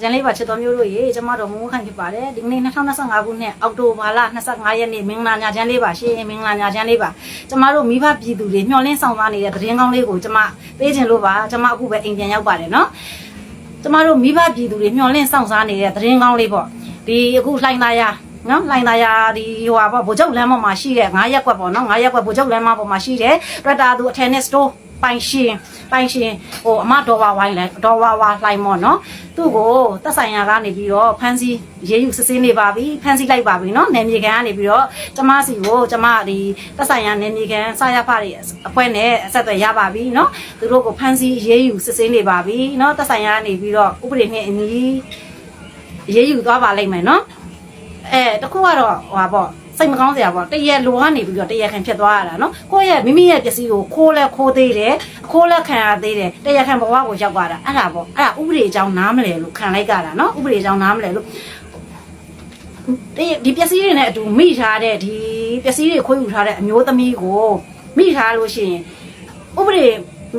ကျန်လေးပါချစ်တော်မျိုးတို့ရေကျမတို့မမိုးခိုင်ဖြစ်ပါတယ်ဒီနေ့2025ခုနှစ်အောက်တိုဘာလ25ရက်နေ့မင်္ဂလာညချမ်းလေးပါရှင်မင်္ဂလာညချမ်းလေးပါကျမတို့မိဘပြည်သူတွေမျှော်လင့်ဆောင်သွားနေတဲ့သတင်းကောင်းလေးကိုကျမပေးခြင်းလို့ပါကျမအခုပဲအိမ်ပြန်ရောက်ပါတယ်နော်ကျမတို့မိဘပြည်သူတွေမျှော်လင့်ဆောင်စားနေတဲ့သတင်းကောင်းလေးပေါ့ဒီအခုလှိုင်းသားရနော်လိုင်းသားယာဒီဟိုဟာပေါ့ဗိုလ်ချုပ်လမ်းပေါ်မှာရှိတဲ့9ရက်ကွက်ပေါ့နော်9ရက်ကွက်ဗိုလ်ချုပ်လမ်းမပေါ်မှာရှိတဲ့တွက်တာသူအထယ်နဲ့စတိုး ပိုင်ရှင်ပိုင်ရှင်ဟိုအမဒေါ်ဝါဝိုင်းလဲဒေါ်ဝါဝါလှိုင်းမော်နော်သူ့ကိုတက်ဆိုင်ရာကနေပြီးတော့ဖမ်းဆီးရေးယူစစ်ဆေးနေပါပြီဖမ်းဆီးလိုက်ပါပြီနော်နယ်မြေကန်ကနေပြီးတော့ကျမစီကိုကျမဒီတက်ဆိုင်ရာနယ်မြေကန်စရဖတွေအဖွဲ့နဲ့အဆက်အသွယ်ရပါပြီနော်သူတို့ကိုဖမ်းဆီးရေးယူစစ်ဆေးနေပါပြီနော်တက်ဆိုင်ရာကနေပြီးတော့ဥပဒေနဲ့အညီရေးယူသွားပါလိမ့်မယ်နော်အဲတခုကတော့ဟိုပါပေါ့ စိတ်မကောင်းစရာပေါ့တရက်လိုကနေပြီးတော့တရက်ခံဖြစ်သွားရတာနော်ကိုယ့်ရဲ့မိမိရဲ့ပစ္စည်းကိုခိုးလဲခိုးသေးတယ်ခိုးလဲခံရသေးတယ်တရက်ခံဘဝကိုရောက်သွားတာအဲ့ဒါပေါ့အဲ့ဒါဥပဒေအကြောင်းနားမလဲလို့ခံလိုက်ကြတာနော်ဥပဒေအကြောင်းနားမလဲလို့ဒီဒီပစ္စည်းတွေနဲ့အတူမိထားတဲ့ဒီပစ္စည်းတွေခွေးယူထားတဲ့အမျိုးသမီးကိုမိထားလို့ရှိရင်ဥပဒေ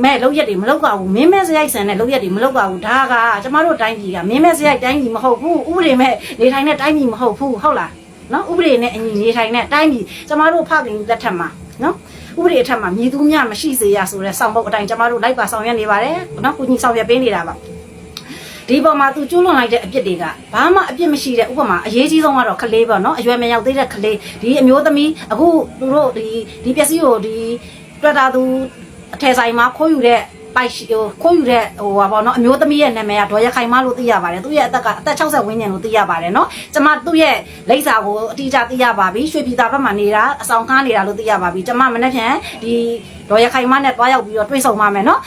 မဲ့လောက်ရက်တွေမလောက်ပါဘူးမင်းမဲ့စရိုက်ဆန်တဲ့လောက်ရက်တွေမလောက်ပါဘူးဒါကကျမတို့တိုင်းပြည်ကမင်းမဲ့စရိုက်တိုင်းပြည်မဟုတ်ဘူးဥပဒေမဲ့နေထိုင်တဲ့တိုင်းပြည်မဟုတ်ဘူးဟုတ်လား နော်ဥပဒေနဲ့အညီနေထိုင်တဲ့တိုင်းပြည်ကျမတို့ဖခင်လက်ထက်မှာနော်ဥပဒေအထက်မှာမြည်သူများမရှိစေရဆိုတဲ့စောင့်ပုတ်အတိုင်းကျမတို့လိုက်ပါဆောင်ရွက်နေပါတယ်နော်ကိုကြီးဆောင်ရွက်ပေးနေတာပါဒီပေါ်မှာသူကျွလွန်လိုက်တဲ့အပြစ်တွေကဘာမှအပြစ်မရှိတဲ့ဥပမာအရေးကြီးဆုံးကတော့ကလေးပေါ့နော်အရွယ်မရောက်သေးတဲ့ကလေးဒီအမျိုးသမီးအခုသူတို့ဒီဒီပစ္စည်းကိုဒီတွက်တာသူအထယ်ဆိုင်မှာခိုးယူတဲ့ ပိုက်ရှိဟိုခိုးယူတဲ့ဟိုပါပေါ့နော်အမျိုးသမီးရဲ့နာမည်ကဒေါ်ရခိုင်မလို့သိရပါတယ်သူ့ရဲ့အသက်ကအသက်60ဝန်းကျင်လို့သိရပါတယ်နော်ကျမသူ့ရဲ့လိပ်စာကိုအတိအကျသိရပါပြီရွှေပြည်သာဘက်မှာနေတာအဆောင်ကားနေတာလို့သိရပါပြီကျမမနေ့ဖြန်ဒီဒေါ်ရခိုင်မနဲ့တွားရောက်ပြီးတော့တွေ့ဆုံပါမယ်နော်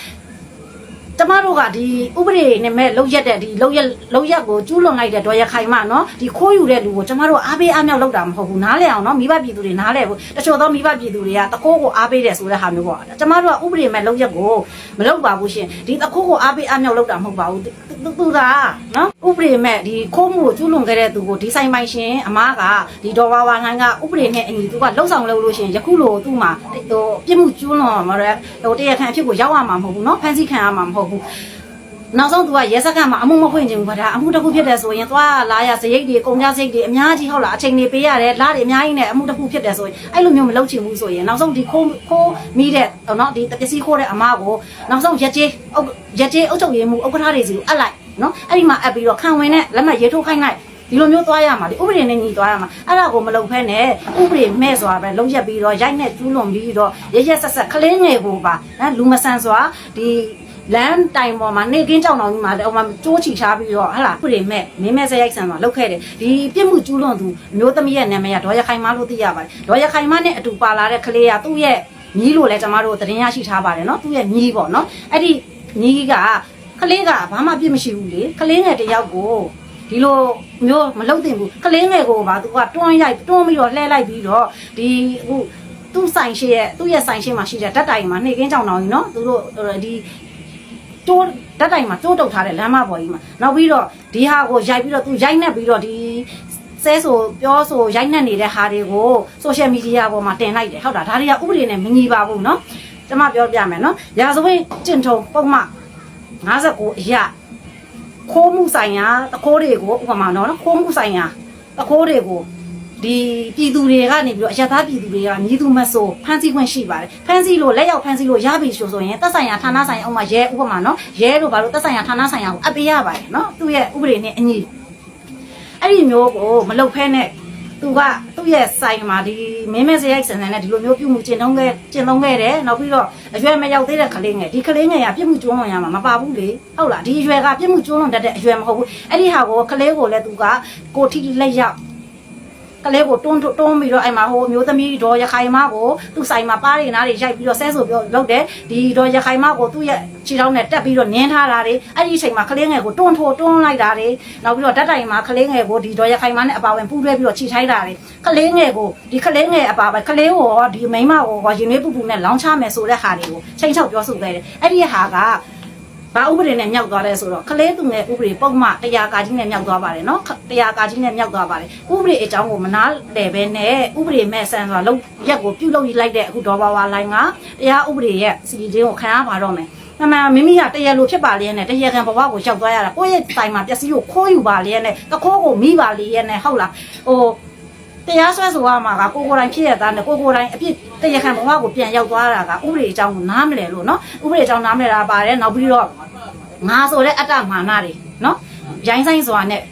ကျမတို့ကဒီဥပဒေနဲ့မဲ့လောက်ရက်တဲ့ဒီလောက်ရက်လောက်ရက်ကိုကျူးလွန်လိုက်တဲ့ဒေါ်ရခိုင်မနော်ဒီခိုးယူတဲ့လူကိုကျမတို့အားပေးအားမြောက်လုပ်တာမဟုတ်ဘူးနားလဲအောင်နော်မိဘပြည်သူတွေနားလဲဘူးတချို့သောမိဘပြည်သူတွေကတကိုးကိုအားပေးတယ်ဆိုတဲ့ဟာမျိုးပေါ့ကျမတို့ကဥပဒေမဲ့လောက်ရက်ကိုမလုပ်ပါဘူးရှင်ဒီတကိုးကိုအားပေးအားမြောက်လုပ်တာမဟုတ်ပါဘူးသူသူကနော် ဥပဒေမဲ့ဒီခိုးမှုကိုကျူးလွန်ခဲ့တဲ့သူကိုဒီဆိုင်ပိုင်ရှင်အမားကဒီဒေါ်ဝါဝါဟန်ကဥပဒေနဲ့အညီသူကလှုပ်ဆောင်လုပ်လို့ရှင်ယခုလိုသူ့မှာဟိုပြစ်မှုကျူးလွန်မှာတဲ့ဟိုတရားခံအဖြစ်ကိုရောက်ရမှာမဟုတ်ဘူးနော်ဖန်ဆီးခံရမှာမဟုတ်ဘူး နောက်ဆုံး तू ကရဲစခန်းမှာအမှုမဖွင့်ချင်ဘူးဗျာအမှုတစ်ခုဖြစ်တယ်ဆိုရင်သွားလာရစရိတ်တွေကုန်ကြစရိတ်တွေအများကြီးဟုတ်လားအချိန်တွေပေးရတယ်လားတွေအများကြီးနဲ့အမှုတစ်ခုဖြစ်တယ်ဆိုရင်အဲ့လိုမျိုးမလုပ်ချင်ဘူးဆိုရင်နောက်ဆုံးဒီခိုးခိုးမိတဲ့เนาะဒီပစ္စည်းခိုးတဲ့အမားကိုနောက်ဆုံးရက်ကျေးအုပ်ရက်ကျေးအုပ်ချုပ်ရေးမှုဥက္ကဋ္ဌတွေစီကိုအပ်လိုက် နော်အဲ့ဒီမှာအပ်ပြီးတော့ခံဝင်တဲ့လက်မှတ်ရေးထိုးခိုင်းလိုက်ဒီလိုမျိုးသွားရမှာလေဥပဒေနဲ့ညီသွားရမှာအဲ့ဒါကိုမလုပ်ဖဲနဲ့ဥပဒေမဲ့ဆိုတာပဲလုံးရက်ပြီးတော့ရိုက်နဲ့ကျူးလွန်ပြီးတော့ရရက်ဆက်ဆက်ကလေးငယ်ကိုပါနော်လူမဆန်စွာဒီလမ်းတိုင်ပေါ်မှာနေကင်းကြောင်တောင်ကြီးမှာလည်းဟိုမှာကျိုးချီထားပြီးတော့ဟလာဥပဒေမဲ့မင်းမဲ့ဆက်ရိုက်ဆန်မှာလောက်ခဲ့တယ်ဒီပြစ်မှုကျူးလွန်သူမျိုးသမီးရဲ့နာမည်ကဒေါ်ရခိုင်မလို့သိရပါတယ်ဒေါ်ရခိုင်မနဲ့အတူပါလာတဲ့ကလေးကသူ့ရဲ့ညီလို့လည်းကျမတို့သတင်းရရှိထားပါတယ်နော်သူ့ရဲ့ညီပေါ့နော်အဲ့ဒီညီက ကလေးကဘာမှပြစ်မရှိဘူးလေကလေးငယ်တစ်ယောက်ကို ဒီလိုမျိုးမလုပ်သင့်ဘူးကလေးငယ်ကိုပါသူကတွန်းရိုက်တွန်းပြီးတော့လှဲလိုက်ပြီးတော့ဒီအခုသူ့ဆိုင်ရှိရဲ့သူ့ရဲ့ဆိုင်ရှိမှာရှိတဲ့ဓာတ်တိုင်မှာနှိကင်းကြောင်တောင်ကြီးနော်သူတို့ဒီတိုးဓာတ်တိုင်မှာတိုးတုတ်ထားတဲ့လမ်းမပေါ်ကြီးမှာနောက်ပြီးတော့ဒီဟာကိုရိုက်ပြီးတော့သူရိုက်နှက်ပြီးတော့ဒီဆဲဆိုပြောဆိုရိုက်နှက်နေတဲ့ဟာတွေကိုဆိုရှယ်မီဒီယာပေါ်မှာတင်လိုက်တယ်ဟုတ်တာဒါတွေကဥပဒေနဲ့မညီပါဘူးเนาะကျွန်မပြောပြမယ်เนาะရာဇဝတ်ကျင့်ထုံပုံမှ 59အရာခိုးမှုဆိုင်ရာတခိုးတွေကိုဥပမာနော်ခိုးမှုဆိုင်ရာတခိုးတွေကိုဒီပြည်သူတွေကနေပြီးတော့အရသာပြည်သူတွေကမြည်သူမဆိုဖမ်းဆီးခွင့်ရှိပါတယ်ဖမ်းဆီးလို့လက်ရောက်ဖမ်းဆီးလို့ရပြီဆိုဆိုရင်သက်ဆိုင်ရာဌာနဆိုင်ရာဥပမာရဲဥပမာနော်ရဲတို့ဘာလို့သက်ဆိုင်ရာဌာနဆိုင်ရာကိုအပ်ပေးရပါတယ်နော်သူ့ရဲ့ဥပဒေနဲ့အညီအဲ့ဒီမျိုးကိုမလုပ်ဖဲနဲ့ သူကသူ့ရဲ့ဆိုင်မှာဒီမင်းမဲစရိုက်စံစံနဲ့ဒီလိုမျိုးပြုမှုကျင့်သုံးခဲ့ကျင့်သုံးခဲ့တယ်နောက်ပြီးတော့အရွယ်မရောက်သေးတဲ့ကလေးငယ်ဒီကလေးငယ်ကပြစ်မှုကျူးလွန်ရမှာမပါဘူးလေဟုတ်လားဒီအရွယ်ကပြစ်မှုကျူးလွန်တတ်တဲ့အရွယ်မဟုတ်ဘူးအဲ့ဒီဟာကိုကလေးကိုလည်းသူကကိုထိလက်ရောက် ကလေးကိုတွန်းတွန်းပြီးတော့အဲ့မှာဟိုအမျိုးသမီးဒေါ်ရခိုင်မကိုသူ့ဆိုင်မှာပါးတွေနားတွေရိုက်ပြီးတော့ဆဲဆိုပြောလုပ်တယ်ဒီဒေါ်ရခိုင်မကိုသူ့ရဲ့ခြေထောက်နဲ့တက်ပြီးတော့နင်းထားတာတွေအဲ့ဒီအချိန်မှာကလေးငယ်ကိုတွန်းထိုးတွန်းလိုက်တာတွေနောက်ပြီးတော့ဓာတ်တိုင်မှာကလေးငယ်ကိုဒီဒေါ်ရခိုင်မနဲ့အပါဝင်ပူးတွဲပြီးတော့ခြိထိုက်တာတွေကလေးငယ်ကိုဒီကလေးငယ်အပါပဲကလေးကိုရောဒီမိန်းမကိုရောရင်နှွေးပူပူနဲ့လောင်းချမယ်ဆိုတဲ့ဟာတွေကိုချိန်ချောက်ပြောဆိုခဲ့တယ်အဲ့ဒီဟာက ဘာဥပဒေနဲ့မြောက်သွားလဲဆိုတော့ကလေးသူငယ်ဥပဒေပုံမှန်တရားကာကြီးနဲ့မြောက်သွားပါတယ်နော်တရားကာကြီးနဲ့မြောက်သွားပါတယ်ဥပဒေအကြောင်းကိုမနာတယ်ပဲနဲ့ဥပဒေမဲ့ဆန်စွာလုံးရက်ကိုပြုတ်လုပ်လိုက်တဲ့အခုဒေါ်ဘာဝါလိုင်းကတရားဥပဒေရဲ့စီဒီချင်းကိုခံရပါတော့မယ်အမှန်မိမိကတရလိုဖြစ်ပါလျက်နဲ့တရခံဘဝကိုရောက်သွားရတာကိုယ့်ရဲ့တိုင်မှာပျက်စီးကိုခိုးယူပါလျက်နဲ့တခိုးကိုမိပါလျက်နဲ့ဟုတ်လားဟိုတရားစွဲဆိုရမှာကကိုကိုယ်တိုင်ဖြစ်ရတာနဲ့ကိုကိုယ်တိုင်အပြစ်တရခံဘဝကိုပြန်ရောက်သွားတာကဥပဒေအကြောင်းကိုနားမလဲလို့နော်ဥပဒေအကြောင်းနားမလဲတာပါတယ်နောက်ပြီးတော့ ငါဆိုတဲ့အတ္တမာနတွေနော်ရိုင်းဆိုင်စွာနဲ့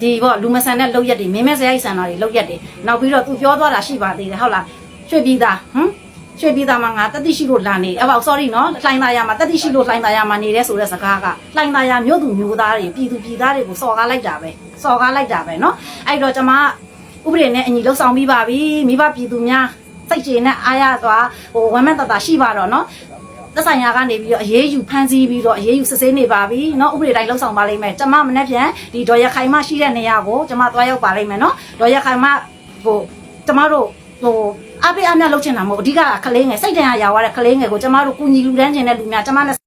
ဒီပေါ့လူမဆန်တဲ့လောက်ရက်တွေမင်းမဲစရိုက်ဆန်တာတွေလောက်ရက်တွေနောက်ပြီးတော့သူပြောသွားတာရှိပါသေးတယ်ဟုတ်လားရွှေပြည်သားဟမ်ရွှေပြည်သားမှာငါတတိရှိလို့လာနေအပေါ့ sorry နော်လှိုင်းသားရမှာတတိရှိလို့လှိုင်းသားရမှာနေတဲ့ဆိုတဲ့စကားကလှိုင်းသားရမြို့သူမြို့သားတွေပြည်သူပြည်သားတွေကိုစော်ကားလိုက်တာပဲစော်ကားလိုက်တာပဲနော်အဲ့တော့ကျွန်မဥပဒေနဲ့အညီလှုပ်ဆောင်ပြီးပါပြီမိဘပြည်သူများစိတ်ကြေနဲ့အားရသွားဟိုဝမ်းမတတရှိပါတော့နော် သက်ဆိုင်ရာကနေပြီးတော့အရေးယူဖမ်းဆီးပြီးတော့အရေးယူစစ်ဆေးနေပါပြီเนาะဥပဒေတိုင်းလှုပ်ဆောင်ပါလိမ့်မယ်ကျမမနေ့ပြန်ဒီဒေါ်ရခိုင်မရှိတဲ့နေရာကိုကျမသွားရောက်ပါလိမ့်မယ်เนาะဒေါ်ရခိုင်မဟိုကျမတို့ဟိုအပေးအမြလှုပ်ချင်တာမဟုတ်အဓိကကကလေးငယ်စိတ်တန်ရရွာတဲ့ကလေးငယ်ကိုကျမတို့ကုညီလူတန်းချင်တဲ့လူများကျမနဲ့